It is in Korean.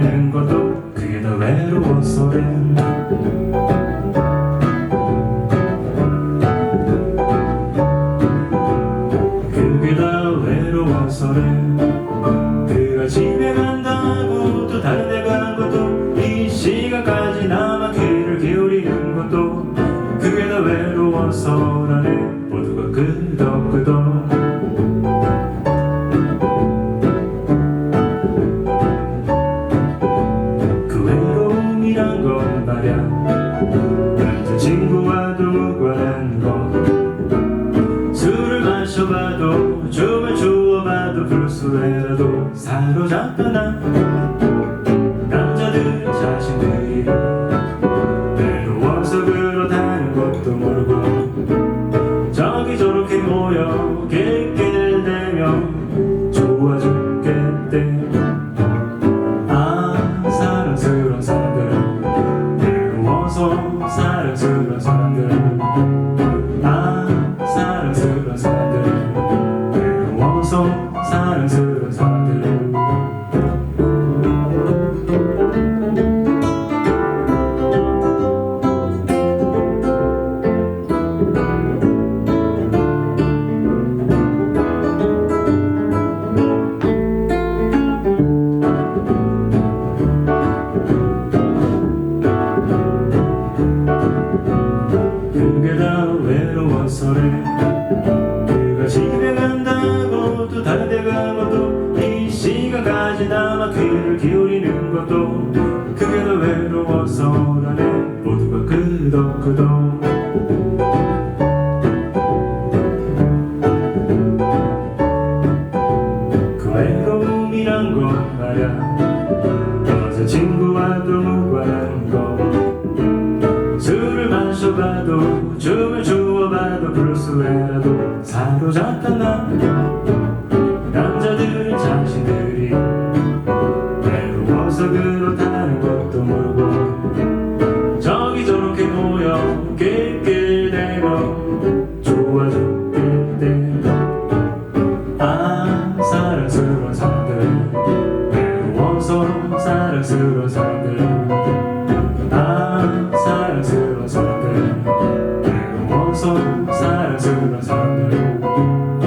잠드는 것도 그게 더 외로워서래 그게 다 외로워서래 그가 집에 간다고 또 다른 데간 것도 이 시간까지 나만 귀를 기울이는 것도 그게 다 외로워서라네. 모두가 끄덕끄덕 추어봐도 불수에라도 사로잡혀 나 그게 다 외로워서래. 그가 간 것도 이 시간까지 나만 귀를 기울이는 것도 그게 다 외로워서라네. 모두가 끄덕끄덕. 그 외로움이란 건 말야 어제 친구와도 고작한 나 남자들은 자신들이 외로워서 그렇다는 것도 모르고 저기 저렇게 모여 길길 대고 좋아 죽을 때아 사랑스러운 사람들 외로워서 사랑스러운 사람들. 사랑스러운 사람들